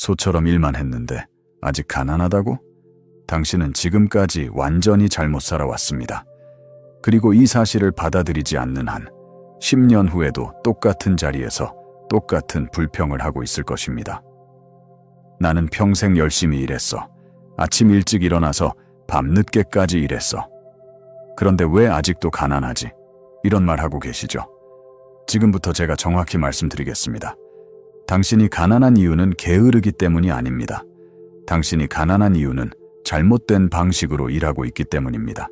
소처럼 일만 했는데 아직 가난하다고? 당신은 지금까지 완전히 잘못 살아왔습니다. 그리고 이 사실을 받아들이지 않는 한 10년 후에도 똑같은 자리에서 똑같은 불평을 하고 있을 것입니다. 나는 평생 열심히 일했어. 아침 일찍 일어나서 밤늦게까지 일했어. 그런데 왜 아직도 가난하지? 이런 말 하고 계시죠? 지금부터 제가 정확히 말씀드리겠습니다. 당신이 가난한 이유는 게으르기 때문이 아닙니다. 당신이 가난한 이유는 잘못된 방식으로 일하고 있기 때문입니다.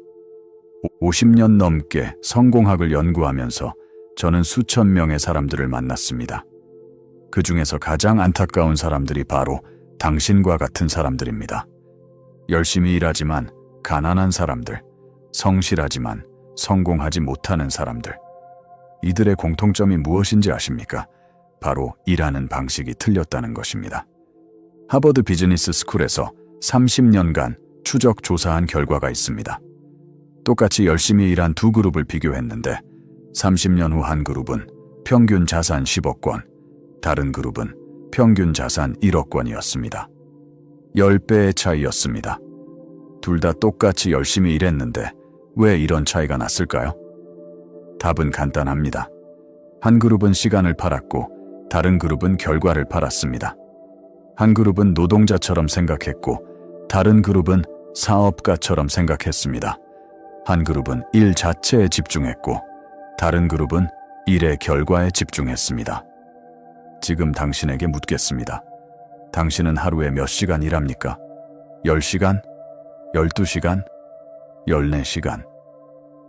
50년 넘게 성공학을 연구하면서 저는 수천 명의 사람들을 만났습니다. 그 중에서 가장 안타까운 사람들이 바로 당신과 같은 사람들입니다. 열심히 일하지만 가난한 사람들, 성실하지만 성공하지 못하는 사람들. 이들의 공통점이 무엇인지 아십니까? 바로 일하는 방식이 틀렸다는 것입니다. 하버드 비즈니스 스쿨에서 30년간 추적 조사한 결과가 있습니다. 똑같이 열심히 일한 두 그룹을 비교했는데 30년 후 한 그룹은 평균 자산 10억 원, 다른 그룹은 평균 자산 1억 원이었습니다. 10배의 차이였습니다. 둘 다 똑같이 열심히 일했는데 왜 이런 차이가 났을까요? 답은 간단합니다. 한 그룹은 시간을 팔았고 다른 그룹은 결과를 팔았습니다. 한 그룹은 노동자처럼 생각했고 다른 그룹은 사업가처럼 생각했습니다. 한 그룹은 일 자체에 집중했고 다른 그룹은 일의 결과에 집중했습니다. 지금 당신에게 묻겠습니다. 당신은 하루에 몇 시간 일합니까? 10시간? 12시간? 14시간?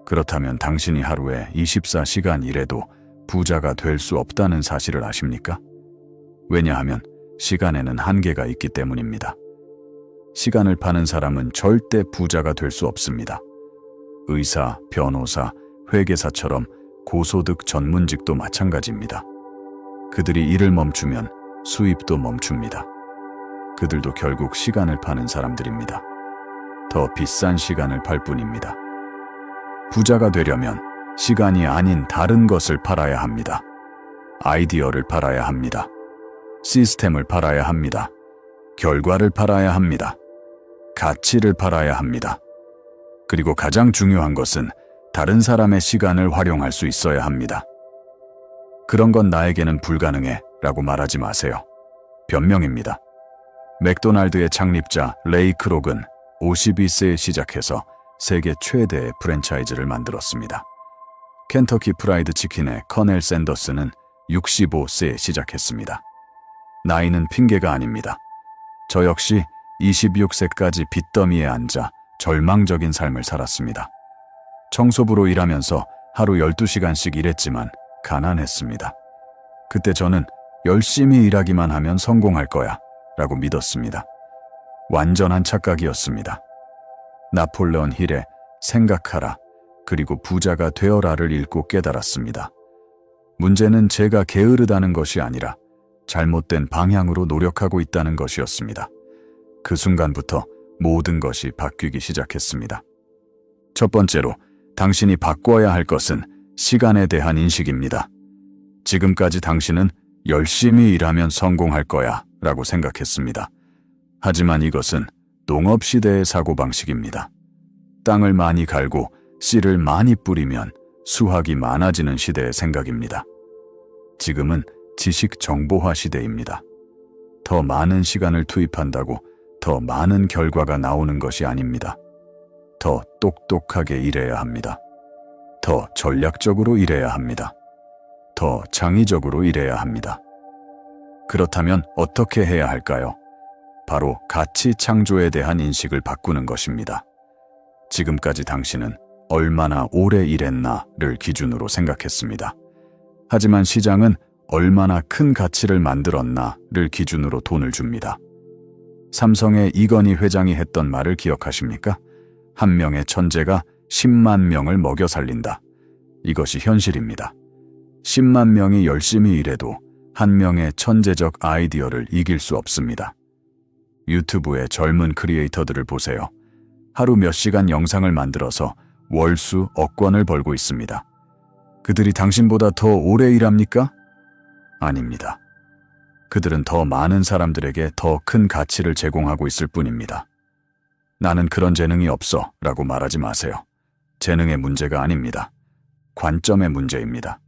그렇다면 당신이 하루에 24시간 일해도 부자가 될 수 없다는 사실을 아십니까? 왜냐하면 시간에는 한계가 있기 때문입니다. 시간을 파는 사람은 절대 부자가 될 수 없습니다. 의사, 변호사, 회계사처럼 고소득 전문직도 마찬가지입니다. 그들이 일을 멈추면 수입도 멈춥니다. 그들도 결국 시간을 파는 사람들입니다. 더 비싼 시간을 팔 뿐입니다. 부자가 되려면 시간이 아닌 다른 것을 팔아야 합니다. 아이디어를 팔아야 합니다. 시스템을 팔아야 합니다. 결과를 팔아야 합니다. 가치를 팔아야 합니다. 그리고 가장 중요한 것은 다른 사람의 시간을 활용할 수 있어야 합니다. 그런 건 나에게는 불가능해 라고 말하지 마세요. 변명입니다. 맥도날드의 창립자 레이 크록은 52세에 시작해서 세계 최대의 프랜차이즈를 만들었습니다. 켄터키 프라이드 치킨의 커넬 샌더스는 65세에 시작했습니다. 나이는 핑계가 아닙니다. 저 역시 26세까지 빚더미에 앉아 절망적인 삶을 살았습니다. 청소부로 일하면서 하루 12시간씩 일했지만 가난했습니다. 그때 저는 열심히 일하기만 하면 성공할 거야 라고 믿었습니다. 완전한 착각이었습니다. 나폴레온 힐의 생각하라 그리고 부자가 되어라를 읽고 깨달았습니다. 문제는 제가 게으르다는 것이 아니라 잘못된 방향으로 노력하고 있다는 것이었습니다. 그 순간부터 모든 것이 바뀌기 시작했습니다. 첫 번째로 당신이 바꿔야 할 것은 시간에 대한 인식입니다. 지금까지 당신은 열심히 일하면 성공할 거야 라고 생각했습니다. 하지만 이것은 농업시대의 사고방식입니다. 땅을 많이 갈고 씨를 많이 뿌리면 수확이 많아지는 시대의 생각입니다. 지금은 지식 정보화 시대입니다. 더 많은 시간을 투입한다고 더 많은 결과가 나오는 것이 아닙니다. 더 똑똑하게 일해야 합니다. 더 전략적으로 일해야 합니다. 더 창의적으로 일해야 합니다. 그렇다면 어떻게 해야 할까요? 바로 가치 창조에 대한 인식을 바꾸는 것입니다. 지금까지 당신은 얼마나 오래 일했나를 기준으로 생각했습니다. 하지만 시장은 얼마나 큰 가치를 만들었나를 기준으로 돈을 줍니다. 삼성의 이건희 회장이 했던 말을 기억하십니까? 한 명의 천재가 10만 명을 먹여 살린다. 이것이 현실입니다. 10만 명이 열심히 일해도 한 명의 천재적 아이디어를 이길 수 없습니다. 유튜브의 젊은 크리에이터들을 보세요. 하루 몇 시간 영상을 만들어서 월수 억권을 벌고 있습니다. 그들이 당신보다 더 오래 일합니까? 아닙니다. 그들은 더 많은 사람들에게 더 큰 가치를 제공하고 있을 뿐입니다. 나는 그런 재능이 없어 라고 말하지 마세요. 재능의 문제가 아닙니다. 관점의 문제입니다.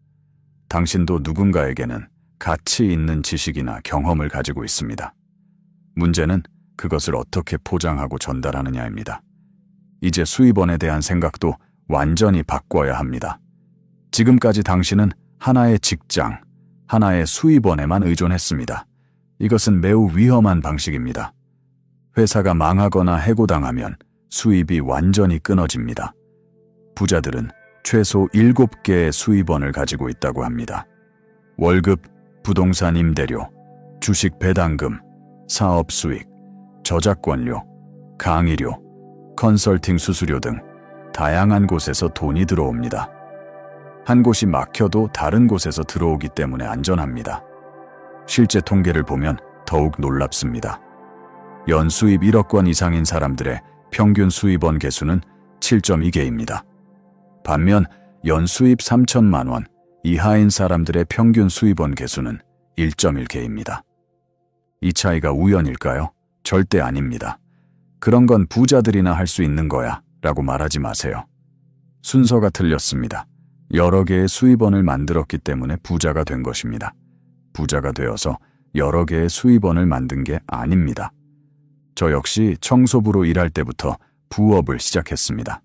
당신도 누군가에게는 가치 있는 지식이나 경험을 가지고 있습니다. 문제는 그것을 어떻게 포장하고 전달하느냐입니다. 이제 수입원에 대한 생각도 완전히 바꿔야 합니다. 지금까지 당신은 하나의 직장, 하나의 수입원에만 의존했습니다. 이것은 매우 위험한 방식입니다. 회사가 망하거나 해고당하면 수입이 완전히 끊어집니다. 부자들은 최소 7개의 수입원을 가지고 있다고 합니다. 월급, 부동산 임대료, 주식 배당금, 사업 수익, 저작권료, 강의료, 컨설팅 수수료 등 다양한 곳에서 돈이 들어옵니다. 한 곳이 막혀도 다른 곳에서 들어오기 때문에 안전합니다. 실제 통계를 보면 더욱 놀랍습니다. 연수입 1억 원 이상인 사람들의 평균 수입원 개수는 7.2개입니다. 반면 연수입 3천만 원 이하인 사람들의 평균 수입원 개수는 1.1개입니다. 이 차이가 우연일까요? 절대 아닙니다. 그런 건 부자들이나 할 수 있는 거야 라고 말하지 마세요. 순서가 틀렸습니다. 여러 개의 수입원을 만들었기 때문에 부자가 된 것입니다. 부자가 되어서 여러 개의 수입원을 만든 게 아닙니다. 저 역시 청소부로 일할 때부터 부업을 시작했습니다.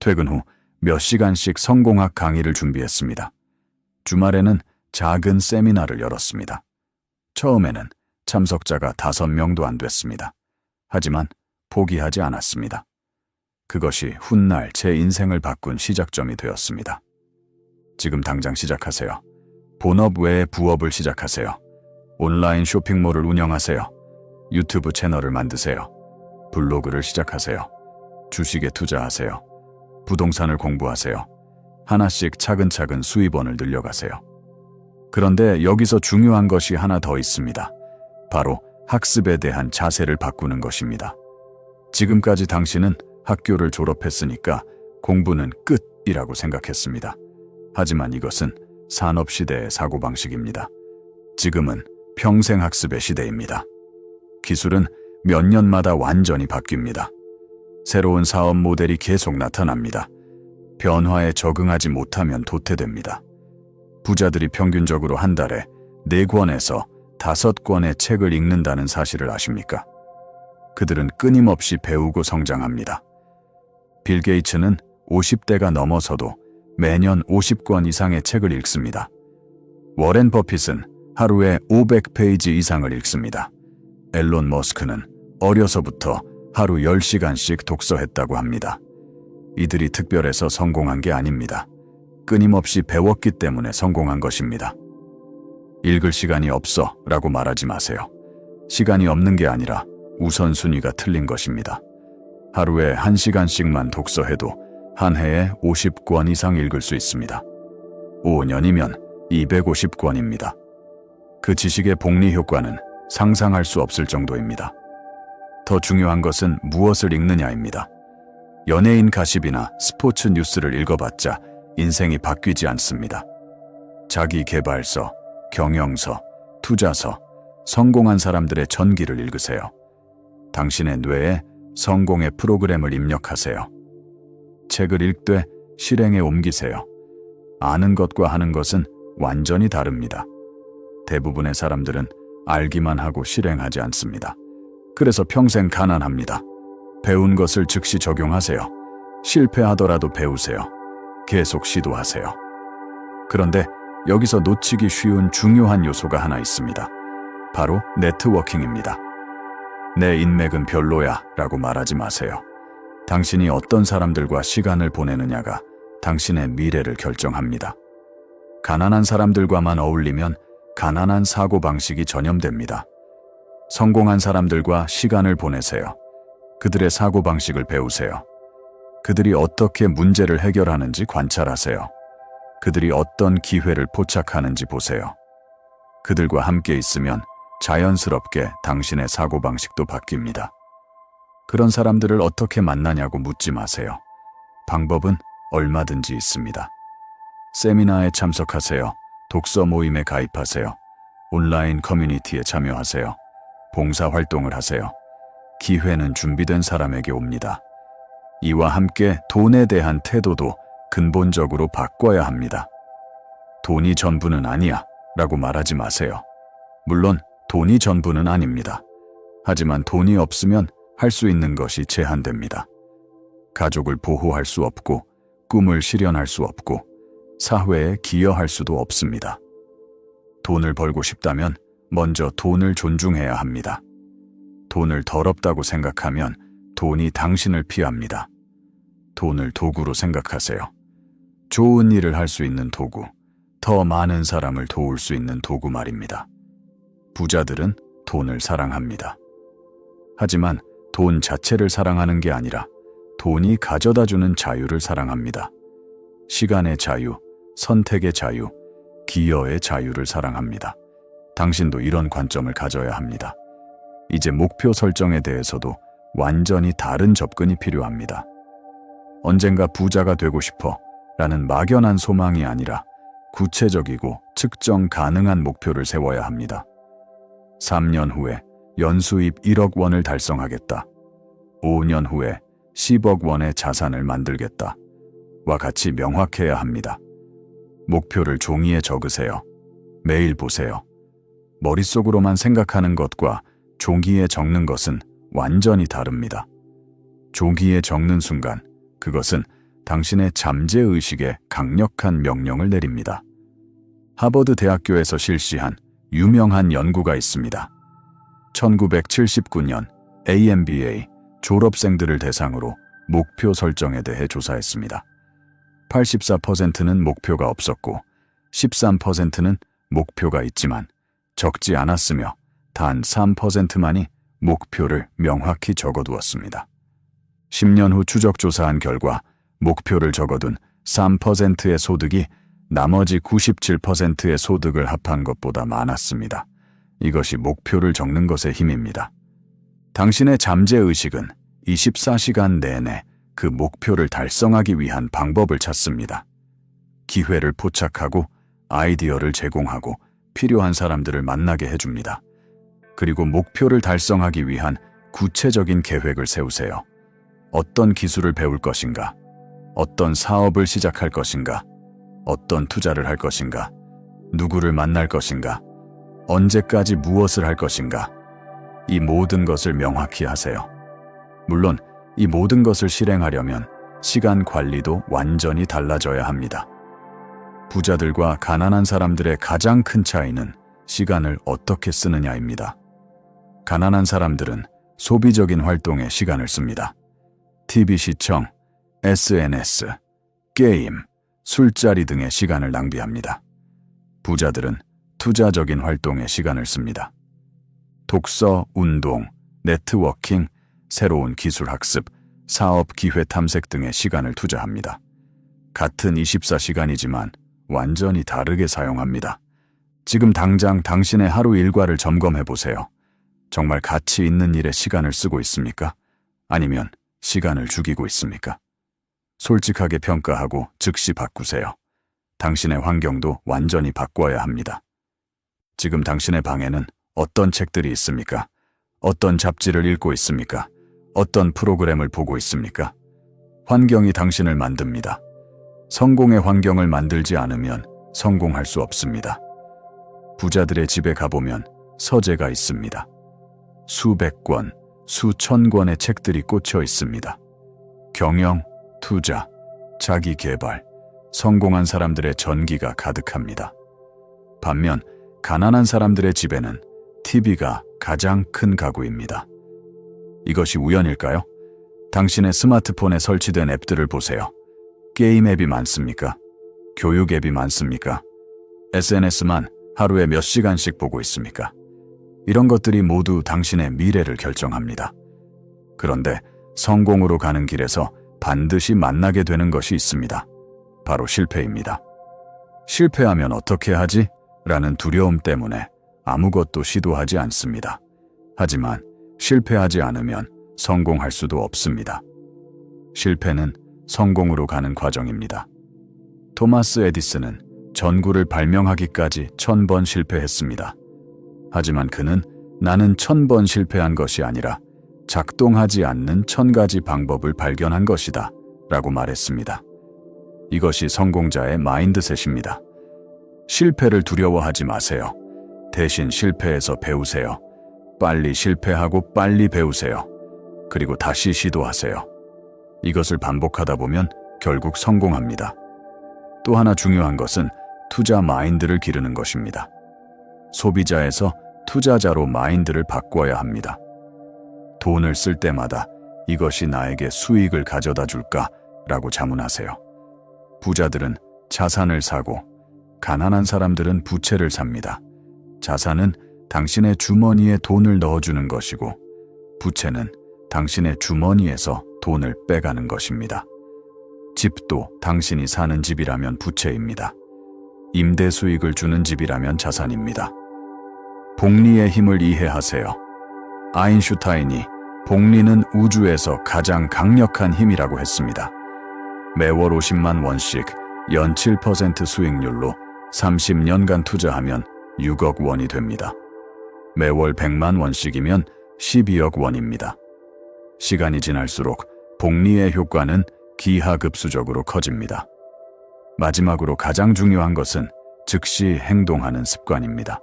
퇴근 후 몇 시간씩 성공학 강의를 준비했습니다. 주말에는 작은 세미나를 열었습니다. 처음에는 참석자가 다섯 명도 안 됐습니다. 하지만 포기하지 않았습니다. 그것이 훗날 제 인생을 바꾼 시작점이 되었습니다. 지금 당장 시작하세요. 본업 외에 부업을 시작하세요. 온라인 쇼핑몰을 운영하세요. 유튜브 채널을 만드세요. 블로그를 시작하세요. 주식에 투자하세요. 부동산을 공부하세요. 하나씩 차근차근 수입원을 늘려가세요. 그런데 여기서 중요한 것이 하나 더 있습니다. 바로 학습에 대한 자세를 바꾸는 것입니다. 지금까지 당신은 학교를 졸업했으니까 공부는 끝이라고 생각했습니다. 하지만 이것은 산업시대의 사고방식입니다. 지금은 평생학습의 시대입니다. 기술은 몇 년마다 완전히 바뀝니다. 새로운 사업 모델이 계속 나타납니다. 변화에 적응하지 못하면 도태됩니다. 부자들이 평균적으로 한 달에 4권에서 5권의 책을 읽는다는 사실을 아십니까? 그들은 끊임없이 배우고 성장합니다. 빌 게이츠는 50대가 넘어서도 매년 50권 이상의 책을 읽습니다. 워렌 버핏은 하루에 500페이지 이상을 읽습니다. 앨론 머스크는 어려서부터 하루 10시간씩 독서했다고 합니다. 이들이 특별해서 성공한 게 아닙니다. 끊임없이 배웠기 때문에 성공한 것입니다. 읽을 시간이 없어 라고 말하지 마세요. 시간이 없는 게 아니라 우선순위가 틀린 것입니다. 하루에 1시간씩만 독서해도 한 해에 50권 이상 읽을 수 있습니다. 5년이면 250권입니다. 그 지식의 복리 효과는 상상할 수 없을 정도입니다. 더 중요한 것은 무엇을 읽느냐입니다. 연예인 가십이나 스포츠 뉴스를 읽어봤자 인생이 바뀌지 않습니다. 자기 개발서, 경영서, 투자서, 성공한 사람들의 전기를 읽으세요. 당신의 뇌에 성공의 프로그램을 입력하세요. 책을 읽되 실행에 옮기세요. 아는 것과 하는 것은 완전히 다릅니다. 대부분의 사람들은 알기만 하고 실행하지 않습니다. 그래서 평생 가난합니다. 배운 것을 즉시 적용하세요. 실패하더라도 배우세요. 계속 시도하세요. 그런데 여기서 놓치기 쉬운 중요한 요소가 하나 있습니다. 바로 네트워킹입니다. 내 인맥은 별로야 라고 말하지 마세요. 당신이 어떤 사람들과 시간을 보내느냐가 당신의 미래를 결정합니다. 가난한 사람들과만 어울리면 가난한 사고방식이 전염됩니다. 성공한 사람들과 시간을 보내세요. 그들의 사고방식을 배우세요. 그들이 어떻게 문제를 해결하는지 관찰하세요. 그들이 어떤 기회를 포착하는지 보세요. 그들과 함께 있으면 자연스럽게 당신의 사고방식도 바뀝니다. 그런 사람들을 어떻게 만나냐고 묻지 마세요. 방법은 얼마든지 있습니다. 세미나에 참석하세요. 독서 모임에 가입하세요. 온라인 커뮤니티에 참여하세요. 봉사 활동을 하세요. 기회는 준비된 사람에게 옵니다. 이와 함께 돈에 대한 태도도 근본적으로 바꿔야 합니다. 돈이 전부는 아니야 라고 말하지 마세요. 물론 돈이 전부는 아닙니다. 하지만 돈이 없으면 할 수 있는 것이 제한됩니다. 가족을 보호할 수 없고 꿈을 실현할 수 없고 사회에 기여할 수도 없습니다. 돈을 벌고 싶다면 먼저 돈을 존중해야 합니다. 돈을 더럽다고 생각하면 돈이 당신을 피합니다. 돈을 도구로 생각하세요. 좋은 일을 할 수 있는 도구, 더 많은 사람을 도울 수 있는 도구 말입니다. 부자들은 돈을 사랑합니다. 하지만 돈 자체를 사랑하는 게 아니라 돈이 가져다 주는 자유를 사랑합니다. 시간의 자유, 선택의 자유, 기여의 자유를 사랑합니다. 당신도 이런 관점을 가져야 합니다. 이제 목표 설정에 대해서도 완전히 다른 접근이 필요합니다. 언젠가 부자가 되고 싶어 라는 막연한 소망이 아니라 구체적이고 측정 가능한 목표를 세워야 합니다. 3년 후에 연수입 1억 원을 달성하겠다. 5년 후에 10억 원의 자산을 만들겠다. 와 같이 명확해야 합니다. 목표를 종이에 적으세요. 매일 보세요. 머릿속으로만 생각하는 것과 종이에 적는 것은 완전히 다릅니다. 종이에 적는 순간 그것은 당신의 잠재의식에 강력한 명령을 내립니다. 하버드 대학교에서 실시한 유명한 연구가 있습니다. 1979년 AMBA 졸업생들을 대상으로 목표 설정에 대해 조사했습니다. 84%는 목표가 없었고 13%는 목표가 있지만 적지 않았으며 단 3%만이 목표를 명확히 적어두었습니다. 10년 후 추적 조사한 결과 목표를 적어둔 3%의 소득이 나머지 97%의 소득을 합한 것보다 많았습니다. 이것이 목표를 적는 것의 힘입니다. 당신의 잠재의식은 24시간 내내 그 목표를 달성하기 위한 방법을 찾습니다. 기회를 포착하고 아이디어를 제공하고 필요한 사람들을 만나게 해줍니다. 그리고 목표를 달성하기 위한 구체적인 계획을 세우세요. 어떤 기술을 배울 것인가? 어떤 사업을 시작할 것인가? 어떤 투자를 할 것인가? 누구를 만날 것인가? 언제까지 무엇을 할 것인가? 이 모든 것을 명확히 하세요. 물론 이 모든 것을 실행하려면 시간 관리도 완전히 달라져야 합니다. 부자들과 가난한 사람들의 가장 큰 차이는 시간을 어떻게 쓰느냐입니다. 가난한 사람들은 소비적인 활동에 시간을 씁니다. TV 시청, SNS, 게임, 술자리 등의 시간을 낭비합니다. 부자들은 투자적인 활동에 시간을 씁니다. 독서, 운동, 네트워킹, 새로운 기술 학습, 사업 기회 탐색 등의 시간을 투자합니다. 같은 24시간이지만 완전히 다르게 사용합니다. 지금 당장 당신의 하루 일과를 점검해 보세요. 정말 가치 있는 일에 시간을 쓰고 있습니까? 아니면 시간을 죽이고 있습니까? 솔직하게 평가하고 즉시 바꾸세요. 당신의 환경도 완전히 바꿔야 합니다. 지금 당신의 방에는 어떤 책들이 있습니까? 어떤 잡지를 읽고 있습니까? 어떤 프로그램을 보고 있습니까? 환경이 당신을 만듭니다. 성공의 환경을 만들지 않으면 성공할 수 없습니다. 부자들의 집에 가보면 서재가 있습니다. 수백 권, 수천 권의 책들이 꽂혀 있습니다. 경영, 투자, 자기 개발, 성공한 사람들의 전기가 가득합니다. 반면 가난한 사람들의 집에는 TV가 가장 큰 가구입니다. 이것이 우연일까요? 당신의 스마트폰에 설치된 앱들을 보세요. 게임 앱이 많습니까? 교육 앱이 많습니까? SNS만 하루에 몇 시간씩 보고 있습니까? 이런 것들이 모두 당신의 미래를 결정합니다. 그런데 성공으로 가는 길에서 반드시 만나게 되는 것이 있습니다. 바로 실패입니다. 실패하면 어떻게 하지? 라는 두려움 때문에 아무것도 시도하지 않습니다. 하지만 실패하지 않으면 성공할 수도 없습니다. 실패는 성공으로 가는 과정입니다. 토마스 에디슨은 전구를 발명하기까지 천 번 실패했습니다. 하지만 그는 나는 천 번 실패한 것이 아니라 작동하지 않는 천 가지 방법을 발견한 것이다. 라고 말했습니다. 이것이 성공자의 마인드셋입니다. 실패를 두려워하지 마세요. 대신 실패해서 배우세요. 빨리 실패하고 빨리 배우세요. 그리고 다시 시도하세요. 이것을 반복하다 보면 결국 성공합니다. 또 하나 중요한 것은 투자 마인드를 기르는 것입니다. 소비자에서 투자자로 마인드를 바꿔야 합니다. 돈을 쓸 때마다 이것이 나에게 수익을 가져다 줄까? 라고 자문하세요. 부자들은 자산을 사고, 가난한 사람들은 부채를 삽니다. 자산은 당신의 주머니에 돈을 넣어주는 것이고, 부채는 당신의 주머니에서 돈을 빼가는 것입니다. 집도 당신이 사는 집이라면 부채입니다. 임대 수익을 주는 집이라면 자산입니다. 복리의 힘을 이해하세요. 아인슈타인이 복리는 우주에서 가장 강력한 힘이라고 했습니다. 매월 50만 원씩 연 7% 수익률로 30년간 투자하면 6억 원이 됩니다. 매월 100만 원씩이면 12억 원입니다. 시간이 지날수록 복리의 효과는 기하급수적으로 커집니다. 마지막으로 가장 중요한 것은 즉시 행동하는 습관입니다.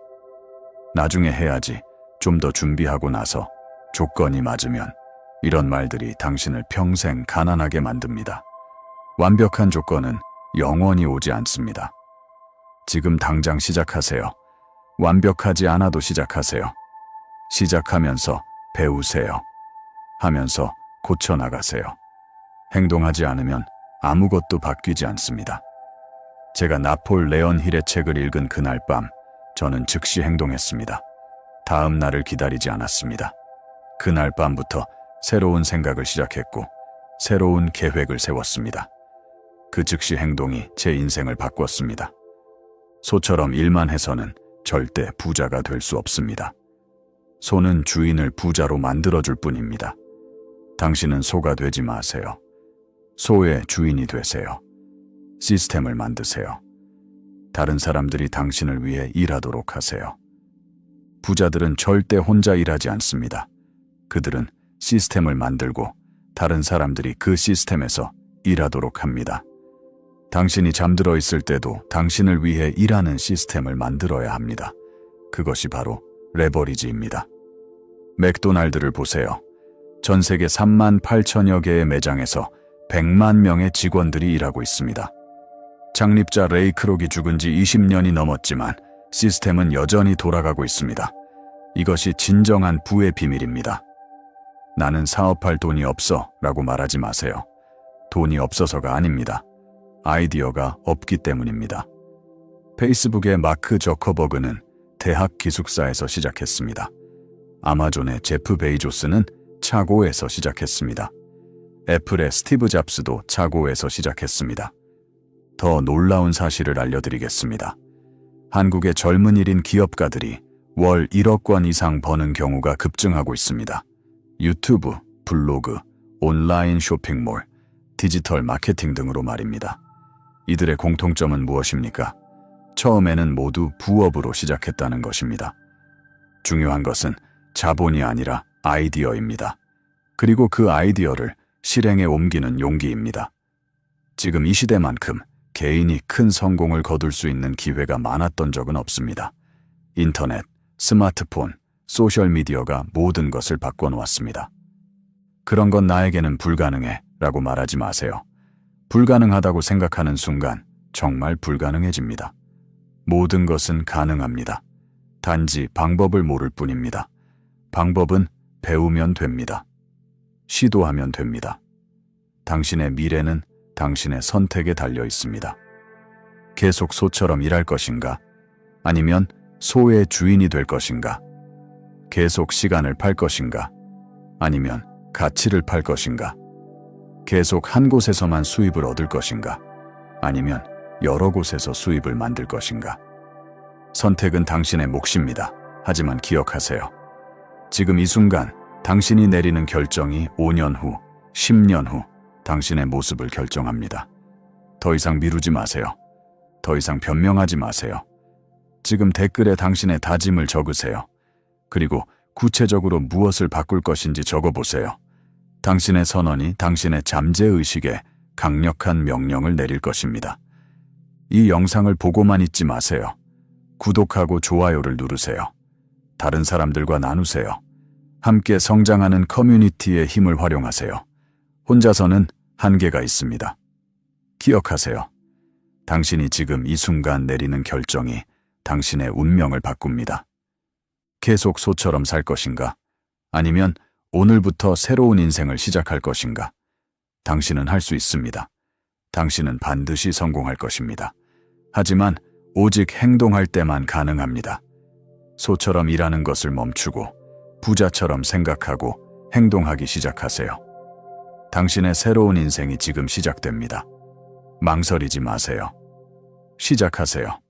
나중에 해야지 좀 더 준비하고 나서 조건이 맞으면 이런 말들이 당신을 평생 가난하게 만듭니다. 완벽한 조건은 영원히 오지 않습니다. 지금 당장 시작하세요. 완벽하지 않아도 시작하세요. 시작하면서 배우세요. 하면서 고쳐나가세요. 행동하지 않으면 아무것도 바뀌지 않습니다. 제가 나폴 레온 힐의 책을 읽은 그날 밤, 저는 즉시 행동했습니다. 다음 날을 기다리지 않았습니다. 그날 밤부터 새로운 생각을 시작했고, 새로운 계획을 세웠습니다. 그 즉시 행동이 제 인생을 바꿨습니다. 소처럼 일만 해서는 절대 부자가 될 수 없습니다. 소는 주인을 부자로 만들어줄 뿐입니다. 당신은 소가 되지 마세요. 소의 주인이 되세요. 시스템을 만드세요. 다른 사람들이 당신을 위해 일하도록 하세요. 부자들은 절대 혼자 일하지 않습니다. 그들은 시스템을 만들고 다른 사람들이 그 시스템에서 일하도록 합니다. 당신이 잠들어 있을 때도 당신을 위해 일하는 시스템을 만들어야 합니다. 그것이 바로 레버리지입니다. 맥도날드를 보세요. 전 세계 3만 8천여 개의 매장에서 100만 명의 직원들이 일하고 있습니다. 창립자 레이 크록이 죽은 지 20년이 넘었지만 시스템은 여전히 돌아가고 있습니다. 이것이 진정한 부의 비밀입니다. 나는 사업할 돈이 없어 라고 말하지 마세요. 돈이 없어서가 아닙니다. 아이디어가 없기 때문입니다. 페이스북의 마크 저커버그는 대학 기숙사에서 시작했습니다. 아마존의 제프 베이조스는 차고에서 시작했습니다. 애플의 스티브 잡스도 차고에서 시작했습니다. 더 놀라운 사실을 알려드리겠습니다. 한국의 젊은 일인 기업가들이 월 1억 원 이상 버는 경우가 급증하고 있습니다. 유튜브, 블로그, 온라인 쇼핑몰, 디지털 마케팅 등으로 말입니다. 이들의 공통점은 무엇입니까? 처음에는 모두 부업으로 시작했다는 것입니다. 중요한 것은 자본이 아니라 아이디어입니다. 그리고 그 아이디어를 실행에 옮기는 용기입니다. 지금 이 시대만큼 개인이 큰 성공을 거둘 수 있는 기회가 많았던 적은 없습니다. 인터넷, 스마트폰, 소셜미디어가 모든 것을 바꿔놓았습니다. 그런 건 나에게는 불가능해 라고 말하지 마세요. 불가능하다고 생각하는 순간 정말 불가능해집니다. 모든 것은 가능합니다. 단지 방법을 모를 뿐입니다. 방법은 배우면 됩니다. 시도하면 됩니다. 당신의 미래는 당신의 선택에 달려 있습니다. 계속 소처럼 일할 것인가? 아니면 소의 주인이 될 것인가? 계속 시간을 팔 것인가? 아니면 가치를 팔 것인가? 계속 한 곳에서만 수입을 얻을 것인가? 아니면 여러 곳에서 수입을 만들 것인가? 선택은 당신의 몫입니다. 하지만 기억하세요. 지금 이 순간 당신이 내리는 결정이 5년 후, 10년 후 당신의 모습을 결정합니다. 더 이상 미루지 마세요. 더 이상 변명하지 마세요. 지금 댓글에 당신의 다짐을 적으세요. 그리고 구체적으로 무엇을 바꿀 것인지 적어보세요. 당신의 선언이 당신의 잠재의식에 강력한 명령을 내릴 것입니다. 이 영상을 보고만 있지 마세요. 구독하고 좋아요를 누르세요. 다른 사람들과 나누세요. 함께 성장하는 커뮤니티의 힘을 활용하세요. 혼자서는 한계가 있습니다. 기억하세요. 당신이 지금 이 순간 내리는 결정이 당신의 운명을 바꿉니다. 계속 소처럼 살 것인가? 아니면 오늘부터 새로운 인생을 시작할 것인가? 당신은 할 수 있습니다. 당신은 반드시 성공할 것입니다. 하지만 오직 행동할 때만 가능합니다. 소처럼 일하는 것을 멈추고 부자처럼 생각하고 행동하기 시작하세요. 당신의 새로운 인생이 지금 시작됩니다. 망설이지 마세요. 시작하세요.